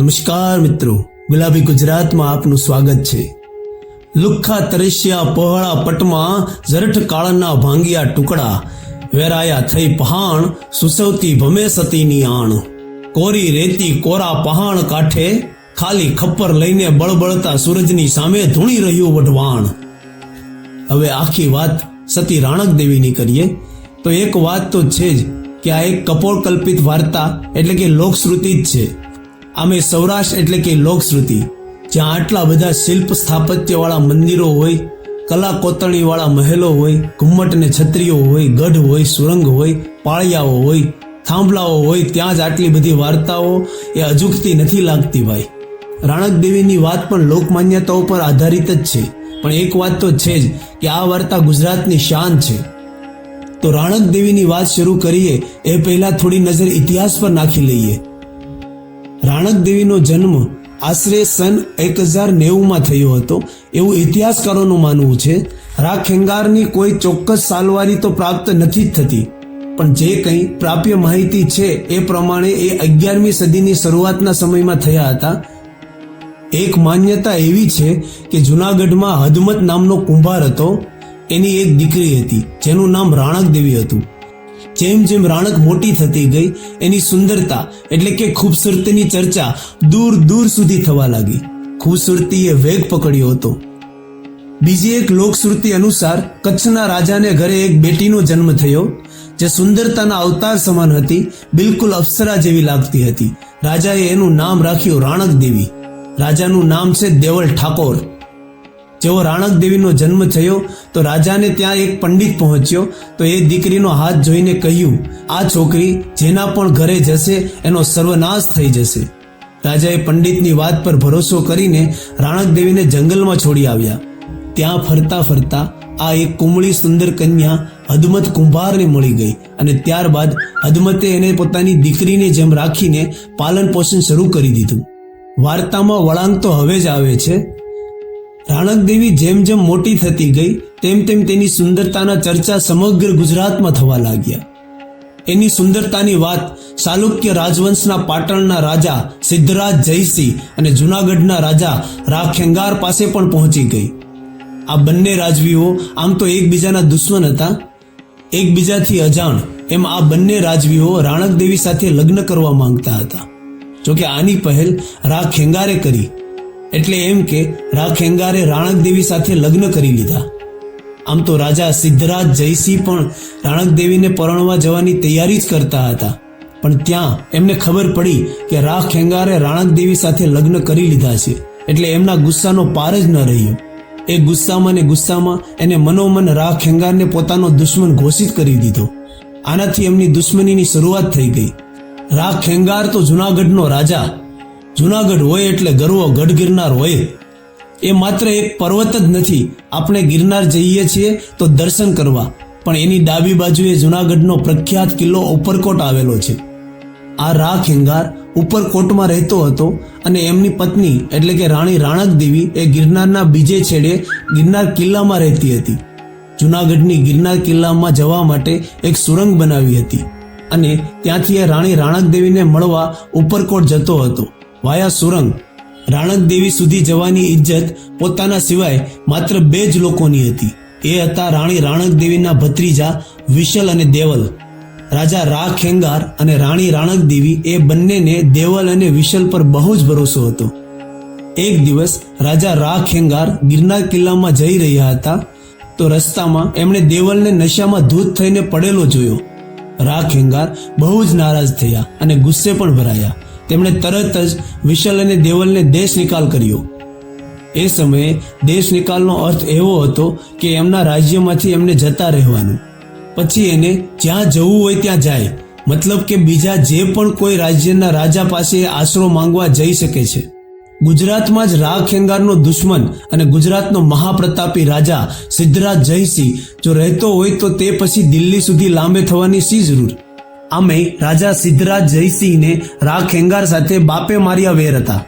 નમસ્કાર મિત્રો. ગુલાબી ગુજરાતમાં આપનું સ્વાગત છે. લુખ્ખા તરસ્યા પહોળા પટમાં જરઠ કાળના ભાંગિયા ટુકડા, વેરાયા થઈ પહાણ, સુસવતી ભમે સતીની આણ. કોરી રેતી કોરા પહાણ કાંઠે, ખાલી ખપ્પર લઈને બળબળતા સૂરજની સામે ધૂણી રહ્યું વઢવાણ. હવે આખી વાત સતી રાણક દેવીની કરીએ. તો એક વાત તો છે જ કે આ એક કપોળ કલ્પિત વાર્તા, એટલે કે લોકશ્રુતિ જ છે. આમે સૌરાષ્ટ્ર એટલે કે લોકશ્રુતિ, જ્યાં આટલા બધા શિલ્પ સ્થાપત્યવાળા મંદિરો હોય, કલા કોતરણીવાળા મહેલો હોય, ઘુમ્મટ ને છત્રીઓ હોય, ગઢ હોય, સુરંગ હોય, પાળિયાઓ હોય, થાંભલાઓ હોય, ત્યાં જ આટલી બધી વાર્તાઓ એ અજુકતી નથી લાગતી ભાઈ. રાણક દેવીની વાત પણ લોકમાન્યતાઓ પર આધારિત જ છે. પણ એક વાત તો છે જ કે આ વાર્તા ગુજરાતની શાન છે. તો રાણક દેવીની વાત શરૂ કરીએ, એ પહેલા થોડી નજર ઇતિહાસ પર નાખી લઈએ. રાણક દેવીનો જન્મ આશરે સન એક હજાર નેવુંમાં થયો હતો એવું ઇતિહાસકારોનું માનવું છે. રાખેંગારની કોઈ ચોક્કસ સાલવારી તો પ્રાપ્ત નથી જ થતી. પણ જે કંઈ પ્રાપ્ય માહિતી છે એ પ્રમાણે એ અગિયારમી સદીની શરૂઆતના સમયમાં થયા હતા. એક માન્યતા એવી છે કે જુનાગઢમાં હદમત નામનો કુંભાર હતો. એની એક દીકરી હતી, જેનું નામ રાણક દેવી હતું. જેમ જેમ રાણક મોટી થતી ગઈ, એની સુંદરતા એટલે કે ખૂબસૂરતીની ચર્ચા દૂર દૂર સુધી થવા લાગી. ખૂબસૂરતીએ વેગ પકડ્યો હતો. બીજી એક લોકશ્રુતિ અનુસાર કચ્છના રાજાને ઘરે એક બેટીનો જન્મ થયો, જે સુંદરતાના અવતાર સમાન હતી, બિલકુલ અપ્સરા જેવી લાગતી હતી. રાજાએ એનું નામ રાખ્યું રાણક દેવી રાજાનું નામ છે દેવલ ઠાકોર. જેવો રાણક દેવીનો જન્મ થયો, તો રાજાને ત્યાં એક પંડિત પહોંચ્યો. તો એ દીકરીનો હાથ જોઈને કહ્યું, આ છોકરી જેના પણ ઘરે જશે, એનો સર્વનાશ થઈ જશે. રાજાએ પંડિતની વાત પર ભરોસો કરીને રાણક દેવીને જંગલમાં છોડી આવ્યા. ત્યાં ફરતા ફરતા આ એક કુમળી સુંદર કન્યા હદમત કુંભારને મળી ગઈ અને ત્યારબાદ હદમતે એને પોતાની દીકરીની જેમ રાખીને પાલન પોષણ શરૂ કરી દીધું. વાર્તામાં વળાંક તો હવે જ આવે છે રાણક દેવી જેમ જેમ મોટી થતી ગઈ, તેમ તેમ તેની સુંદરતાના ચર્ચા સમગ્ર ગુજરાતમાં થવા લાગ્યા. એની સુંદરતાની વાત ચાલુક્ય રાજવંશના પાટણના રાજા સિદ્ધરાજ જયસિંહ અને જુનાગઢના રાજા રાખેંગાર પાસે પણ પહોંચી ગઈ. આ બંને રાજવીઓ આમ તો એકબીજાના દુશ્મન હતા. એકબીજાથી અજાણ એમ આ બંને રાજવીઓ રાણકદેવી સાથે લગ્ન કરવા માંગતા હતા. જોકે આની પહેલ રા ખેંગારે કરી. એટલે એમ કે રા ખેંગારે રાણક સાથે લગ્ન કરી લીધા. આમ તો રાજા સિદ્ધરાજ, જયસિંહ પણ રાણકદેવીને પરણવા જવાની તૈયારી જ કરતા હતા. પણ ત્યાં એમને ખબર પડી કે રા ખેંગારે રાણકદેવી સાથે લગ્ન કરી લીધા છે. એટલે એમના ગુસ્સાનો પાર જ ન રહ્યો. એ ગુસ્સામાં ને ગુસ્સામાં એને મનોમન રા ખેંગારને પોતાનો દુશ્મન ઘોષિત કરી દીધો. આનાથી એમની દુશ્મનીની શરૂઆત થઈ ગઈ. રા ખેંગાર તો જુનાગઢનો રાજા જુનાગઢ હોય એટલે ગર્વ ગઢ ગિરનાર હોય, એ માત્ર એક પર્વત જ નથી. આપણે ગિરનાર જઈએ છીએ તો દર્શન કરવા. પણ એની ડાબી બાજુએ જુનાગઢનો પ્રખ્યાત કિલ્લો ઉપરકોટ આવેલો છે. આ રા ખેંગાર ઉપરકોટમાં રહેતો હતો અને એમની પત્ની, એટલે કે રાણી રાણક દેવી એ ગિરનારના બીજે છેડે ગિરનાર કિલ્લામાં રહેતી હતી. જુનાગઢની ગિરનાર કિલ્લામાં જવા માટે એક સુરંગ બનાવી હતી અને ત્યાંથી એ રાણી રાણક દેવીને મળવા ઉપરકોટ જતો હતો. વાયા સુરંગ. રાણક દેવી સુધી જવાની ઇજ્જત પોતાના સિવાય માત્ર બે જ લોકોની હતી. એ હતા રાણી રાણક દેવીના ભત્રીજા વિશલ અને દેવલ. રાજા રા ખેંગાર અને રાણી રાણક દેવી એ બંનેને દેવલ અને વિશલ પર બહુ જ ભરોસો હતો. એક દિવસ રાજા રા ખેંગાર ગિરનાર કિલ્લામાં જઈ રહ્યા હતા, તો રસ્તામાં એમણે દેવલને નશામાં ધૂત થઈને પડેલો જોયો. રા ખેંગાર બહુ જ નારાજ થયા અને ગુસ્સે પણ ભરાયા. તેમણે તરત જ વિશલ અને દેવલને દેશ નિકાલ કર્યો. એ સમયે દેશ નિકાલનો અર્થ એવો હતો કે એમના રાજ્યમાંથી એમને જતા રહેવાનું. પછી એને જ્યાં જવું હોય ત્યાં જાય. મતલબ કે બીજા જે પણ કોઈ રાજ્યના રાજા પાસે આશરો માંગવા જઈ શકે છે. ગુજરાતમાં જ રા ખેંગારનો દુશ્મન અને ગુજરાતનો મહાપ્રતાપી રાજા સિદ્ધરાજ જયસિંહ જો રહેતો હોય તો તે પછી દિલ્હી સુધી લાંબે થવાની શી જરૂર? આમે રાજા સિદ્ધરાજ જયસિંહને રા ખેંગાર સાથે બાપે માર્યા વેર હતા.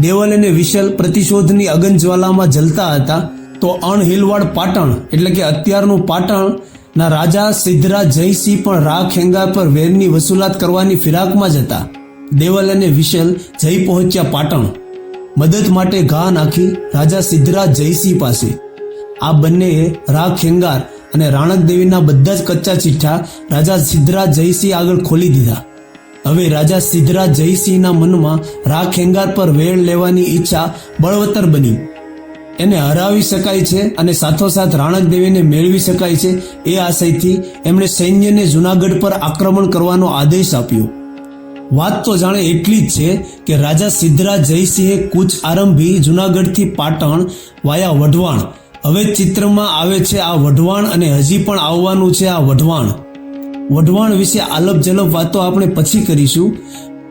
દેવલ અને વિશલ પ્રતિશોધની અગનજ્વાલામાં જલતા હતા. તો અણહિલવાડ પાટણ, એટલે કે અત્યારનું પાટણ, ના રાજા સિદ્ધરાજ જયસિંહ પણ રા ખેંગાર પર વેરની વસૂલાત કરવાની ફિરાકમાં જ હતા. દેવલ અને વિશલ જઈ પહોંચ્યા પાટણ. મદદ માટે ઘા નાખી રાજા સિદ્ધરાજ જયસિંહ પાસે. આ બંનેએ રા ખેંગાર અને રાણક દેવીના બધા જ કચ્ચા ચિઠ્ઠા રાજા સિદ્ધરાજ જયસિંહ આગળ ખોલી દીધા. હવે રાજા સિદ્ધરાજ જયસિંહના મનમાં રાખેંગાર પર વેળ લેવાની ઈચ્છા બળવત્તર બની. એને હરાવી શકાય છે અને સાથોસાથ રાણક દેવીને મેળવી શકાય છે એ આશયથી એમણે સૈન્યને જુનાગઢ પર આક્રમણ કરવાનો આદેશ આપ્યો. વાત તો જાણે એટલી જ છે કે રાજા સિદ્ધરાજ જયસિંહે કૂચ આરંભી જુનાગઢથી પાટણ વાયા વઢવાણ હવે ચિત્રમાં આવે છે આ વઢવાણ અને હજી પણ આવવાનું છે આ વઢવાણ. વઢવાણ વિશે આલપ જલપ વાતો આપણે પછી કરીશું.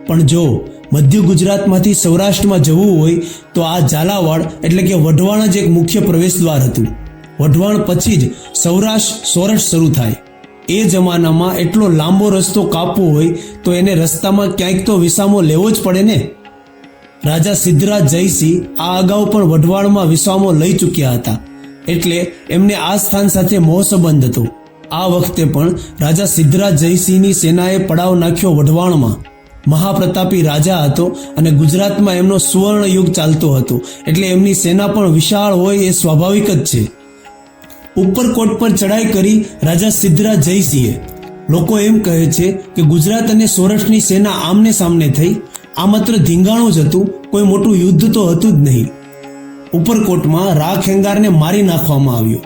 પણ જો મધ્ય ગુજરાતમાંથી સૌરાષ્ટ્રમાં જવું હોય, તો આ ઝાલાવાડ એટલે કે વઢવાણ જ એક મુખ્ય પ્રવેશ દ્વાર હતું. વઢવાણ પછી જ સૌરાષ્ટ્ર સોરઠ શરૂ થાય. એ જમાનામાં એટલો લાંબો રસ્તો કાપવો હોય, તો એને રસ્તામાં ક્યાંક તો વિસામો લેવો જ પડે ને? રાજા સિદ્ધરાજ જયસિંહ આ અગાઉ પણ વઢવાણમાં વિસામો લઈ ચૂક્યા હતા. એટલે એમને આ સ્થાન સાથે મોહ સંબંધ હતો. આ વખતે પણ રાજા સિદ્ધરાજ જયસિંહની સેનાએ પડાવ નાખ્યો વઢવાણમાં. મહાપ્રતાપી રાજા હતો અને ગુજરાતમાં એમનો સુવર્ણ યુગ ચાલતો હતો. એટલે એમની સેના પણ વિશાળ હોય એ સ્વાભાવિક જ છે. ઉપરકોટ પર ચડાઈ કરી રાજા સિદ્ધરાજ જયસિંહે. લોકો એમ કહે છે કે ગુજરાત અને સોરઠની સેના આમને સામને થઈ. આ માત્ર ધીંગાણું જ હતું, કોઈ મોટું યુદ્ધ તો હતું જ નહીં. ઉપરકોટમાં રાખ હેંગારને મારી નાખવામાં આવ્યો.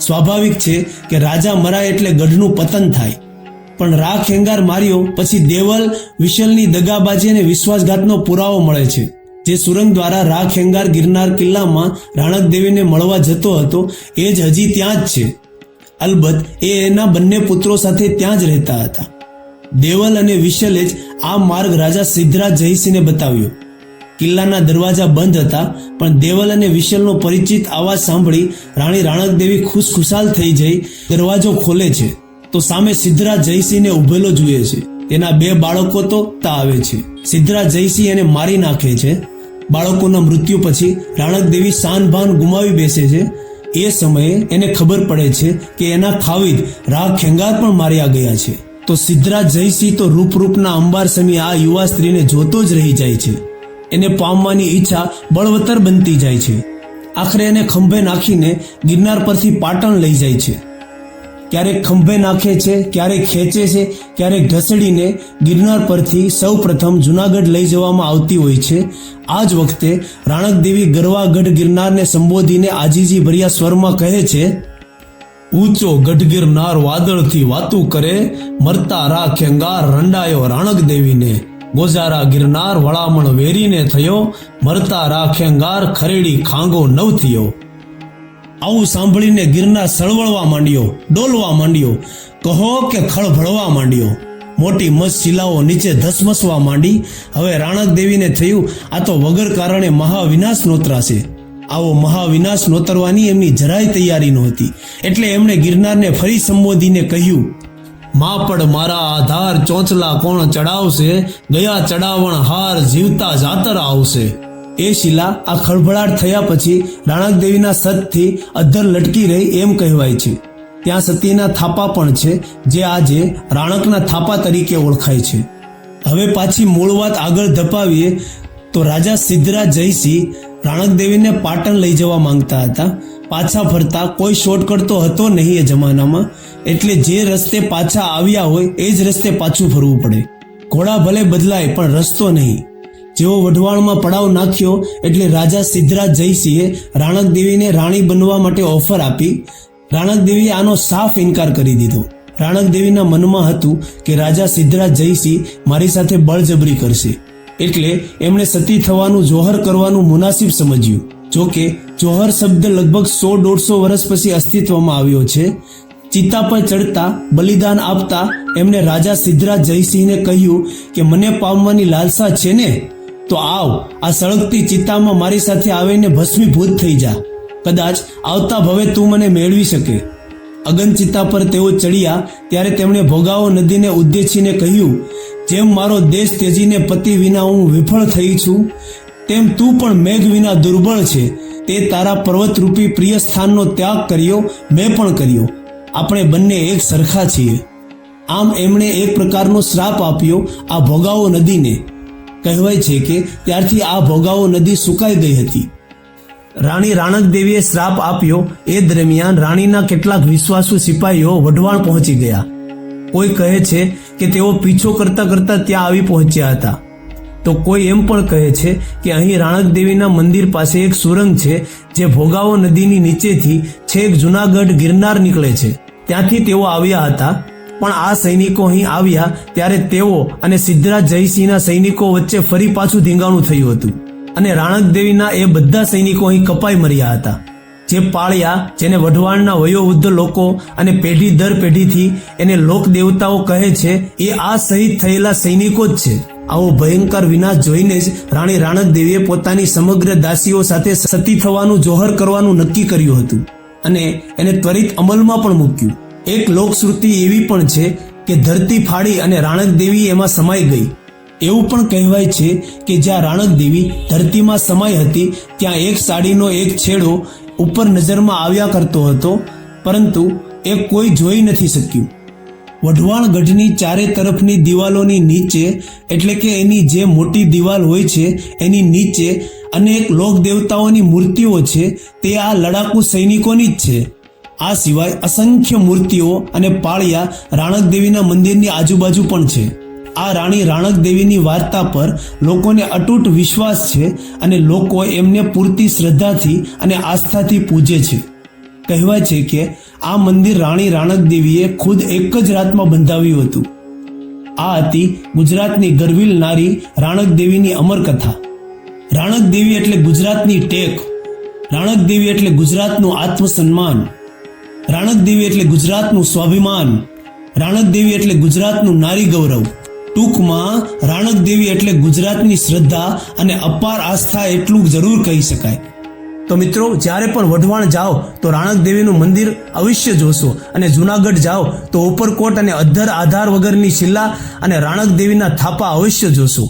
સ્વાભાવિક છે કે રાજા મરાય એટલે ગઢનું પતન થાય. પણ રાખ હેંગાર માર્યો પછી દેવલ, વિશલની દગાબાજી અને વિશ્વાસઘાતનો પુરાવો મળે છે. જે સુરંગ દ્વારા રાખ હેંગાર ગિરનાર કિલ્લામાં રાણક દેવીને મળવા જતો હતો, એ જ હજી ત્યાં જ છે. અલબત્ત, એ એના બંને પુત્રો સાથે ત્યાં જ રહેતા હતા. દેવલ અને વિશલે જ આ માર્ગ રાજા સિદ્ધરાજ જયસિંહને બતાવ્યો. કિલ્લાના દરવાજા બંધ હતા, પણ દેવલ અને વિશલનો પરિચિત અવાજ સાંભળી રાણી રાણક દેવી ખુશખુશાલ થઈ જઈ દરવાજો ખોલે છે. તો સામે સિદ્ધરા જયસિંહને ઉભેલો જુએ છે. તેના બે બાળકો તો તા આવે છે. સિદ્ધરા જયસિંહ એને મારી નાખે છે. બાળકોના મૃત્યુ પછી રાણક દેવી શાનભાન ગુમાવી બેસે છે. એ સમયે એને ખબર પડે છે કે એના ખાવિદ રાહ ખેંગાર પણ માર્યા ગયા છે. તો સિદ્ધરા જયસિંહ તો રૂપરૂપના અંબાર સમી આ યુવા સ્ત્રીને જોતો જ રહી જાય છે. એને પામવાની ઈચ્છા બળવત્તર બનતી જાય છે. આખરે એને ખંભે નાખીને ગિરનાર પરથી પાટણ લઈ જાય છે. ક્યારેક ખંભે નાખે છે, ક્યારેક ખેંચે છે, ક્યારેક ઘસડીને ગિરનાર પરથી સૌ પ્રથમ જુનાગઢ લઈ જવામાં આવતી હોય છે. આ જ વખતે રાણકદેવી ગરવાગઢ ગિરનારને સંબોધીને આજીજી ભર્યા સ્વરમાં કહે છે, ઊંચો ગઢ ગિરનાર વાદળથી વાતું કરે, મરતા રા ખેંગાર રંડાયો રાણક ગોજારા ગિરનાર વળામણ વેરીને થયો, મરતા રાખેંગાર ખરેડી ખાંગો નવ થયો. આવું સાંભળીને ગિરનાર સળવળવા માંડ્યો, ડોલવા માંડ્યો, કહો કે ખળભળવા માંડ્યો. મોટી મસ્ત શિલાઓ નીચે ધસમસવા માંડી, હવે રાણક દેવીને થયું, આ તો વગર કારણે મહાવિનાશ નોતરાશે. આવો મહાવિનાશ નોતરવાની એમની જરાય તૈયારી નહોતી. એટલે એમણે ગિરનારને ફરી સંબોધીને કહ્યું માપડ મારા આધાર ચોંચલા કોણ ચડાવશે? ગયા ચડાવણ હાર જીવતા જાતર આવશે. એ શિલા, આ ખળભળાટ થયા પછી રાણક દેવીના સતથી અધ્ધર લટકી રહી એમ કહેવાય છે. ત્યાં સતીના થાપા પણ છે, જે આજે રાણકના થાપા તરીકે ઓળખાય છે. હવે પાછી મૂળ વાત આગળ ધપાવીએ તો રાજા સિદ્ધરાજ જયસિંહ રાણક દેવીને પાટણ લઈ જવા માંગતા હતા. પાછા ફરતા કોઈ શોર્ટકટ તો હતો નહીં એ જમાનામાં. એટલે જે રસ્તે પાછા આવ્યા હોય એ જ રસ્તે પાછું ફરવું પડે. ઘોડા ભલે બદલાય, પણ રસ્તો નહીં. જેવો વઢવાણમાં પડાવ નાખ્યો, એટલે રાજા સિદ્ધરાજ જયસિંહે રાણક દેવીને રાણી બનવા માટે ઓફર આપી. રાણક દેવીએ આનો સાફ ઇનકાર કરી દીધો. રાણક દેવીના મનમાં હતું કે રાજા સિદ્ધરાજ જયસિંહ મારી સાથે બળજબરી કરશે. એટલે એમણે સતી થવાનું જોહર કરવાનું મુનાસિબ સમજ્યું. જોકે જોહર શબ્દ લગભગ સો દોઢસો વર્ષ પછી અસ્તિત્વમાં આવ્યો છે. ચિત્તા પર ચડતા, બલિદાન આપતા એમણે રાજા સિદ્ધરાજ જયસિંહને કહ્યું કે, મને પામવાની લાલસા છે ને? તો આવ, આ સળગતી ચિત્તામાં મારી સાથે આવીને ભસ્મીભૂત થઈ જા. કદાચ આવતા ભવે તું મને મેળવી શકે. અગનચિત્તા પર તેઓ ચડ્યા, ત્યારે તેમણે ભોગાવો નદીને ઉદ્દેશીને કહ્યું જેમ મારો દેશ તેજીને પતિ વિના હું વિફળ થઈ છું, તેમ તું પણ મેઘ વિના દુર્બળ છે. તે તારા પર્વતરૂપી પ્રિય સ્થાનનો ત્યાગ કર્યો, મેં પણ કર્યો. આપણે બંને એક સરખા છીએ. આમ એમણે એક પ્રકારનો શ્રાપ આપ્યો આ ભોગાવો નદીને. કહેવાય છે કે ત્યારથી આ ભોગાવો નદી સુકાઈ ગઈ હતી. રાણી રાણક દેવીએ શ્રાપ આપ્યો. એ દરમિયાન રાણીના કેટલાક વિશ્વાસુ સિપાહીઓ વઢવાણ પહોંચી ગયા. કોઈ કહે છે કે તેઓ પીછો કરતા કરતા ત્યાં આવી પહોંચ્યા હતા. તો કોઈ એમ પણ કહે છે કે અહીં રાણક દેવીના મંદિર પાસે એક સુરંગ છે જે ભોગાવો નદીની નીચેથી છેક જુનાગઢ ગિરનાર નીકળે છે. ત્યાંથી તેઓ આવ્યા હતા. પણ આ સૈનિકો અહીં આવ્યા ત્યારે તેઓ અને સિદ્ધરાજ જયસિંહના સૈનિકો વચ્ચે ફરી પાછું ધીંગાણું થયું હતું. અને રાણક દેવીના એ બધા સૈનિકો અહીં કપાઈ મર્યા હતા. જે પાળ્યા, જેને વઢવાણના વયોવૃદ્ધ લોકો અને પેઢી દર પેઢીથી એને લોક દેવતાઓ કહે છે, એ આ શહીદ થયેલા સૈનિકો જ છે. આવો ભયંકર વિનાશ જોઈને જ રાણી રાણક દેવીએ પોતાની સમગ્ર દાસીઓ સાથે સતી થવાનું જોહર કરવાનું નક્કી કર્યું હતું અને એને ત્વરિત અમલમાં પણ મૂક્યું. એક લોકશ્રુતિ એવી પણ છે કે ધરતી ફાડી અને રાણક દેવી એમાં સમાઈ ગઈ. એવું પણ કહેવાય છે કે જ્યાં રાણક દેવી ધરતીમાં સમાઈ હતી, ત્યાં એક સાડીનો એક છેડો ઉપર નજરમાં આવ્યા કરતો હતો, પરંતુ એ કોઈ જોઈ નથી શક્યું. વઢવાણ ગઢની ચારે તરફની દિવાલોની નીચે, એટલે કે એની જે મોટી દિવાલ હોય છે, એની નીચે અનેક લોક દેવતાઓની મૂર્તિઓ છે, તે આ લડાકુ સૈનિકોની જ છે. આ સિવાય અસંખ્ય મૂર્તિઓ અને પાળિયા રાણક દેવીના મંદિરની આજુબાજુ પણ છે. આ રાણી રાણક દેવીની વાર્તા પર લોકોને અતૂટ વિશ્વાસ છે અને લોકો એમને પૂરતી શ્રદ્ધાથી અને આસ્થાથી પૂજે છે. કહેવાય છે કે આ મંદિર રાણી રાણક દેવીએ ખુદ એક જ રાતમાં બંધાવ્યું હતું. આ હતી ગુજરાતની ગરવીલ નારી રાણક દેવીની અમર કથા રાણક દેવી એટલે ગુજરાતની ટેક. રાણક દેવી એટલે ગુજરાતનું આત્મસન્માન. રાણક દેવી એટલે ગુજરાતનું સ્વાભિમાન. રાણક દેવી એટલે ગુજરાતનું નારી ગૌરવ. ટૂંકમાં રાણક દેવી એટલે ગુજરાતની શ્રદ્ધા અને અપાર આસ્થા એટલું જરૂર કહી શકાય. તો મિત્રો, જ્યારે પણ વઢવાણ જાઓ, તો રાણક દેવીનું મંદિર અવશ્ય જોશો અને જુનાગઢ જાઓ, તો ઉપરકોટ અને અધર આધાર વગરની શિલા અને રાણક દેવીના થાપા અવશ્ય જોશો.